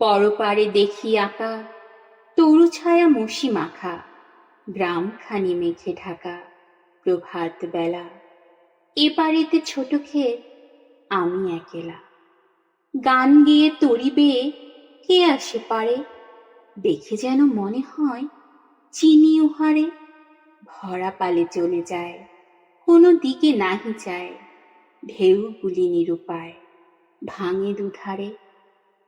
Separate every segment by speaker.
Speaker 1: পরপারে দেখি আঁকা, তরু ছায়া মসি মাখা, গ্রামখানি মেঘে ঢাকা প্রভাত বেলা। এপারেতে ছোট খেয়ে আমি একেলা। গান গেয়ে তরি বেয়ে কে আসে পারে, দেখে যেন মনে হয় চিনি উহারে ভরা পালে চলে যায়, কোনো দিকে নাহি যায় ঢেউগুলি নিরুপায়, ভাঙে দুধারে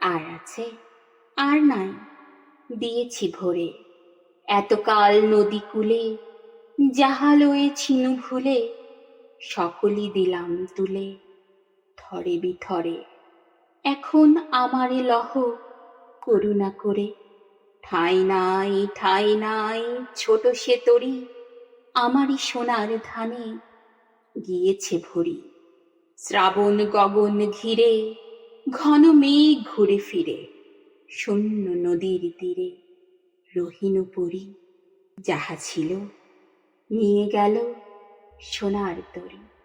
Speaker 1: আর আছে, আর নাই। দিয়েছি ভরে। এতকাল নদী কূলে, যাহা লয়ে ছিনু ভুলে সকলই দিলাম তুলে। থরে বিথরে, এখন আমারে লহ করুণা করে। ঠাই নাই ঠাই নাই, ছোট সে তরি, আমারই সোনার ধানে গিয়েছে ভরি। শ্রাবণ গগন ঘিরে ঘন মেঘ ঘুরে ফিরে, শূন্য নদীর তীরে রহিন পরি, যাহা ছিল নিয়ে গেল সোনার তরী।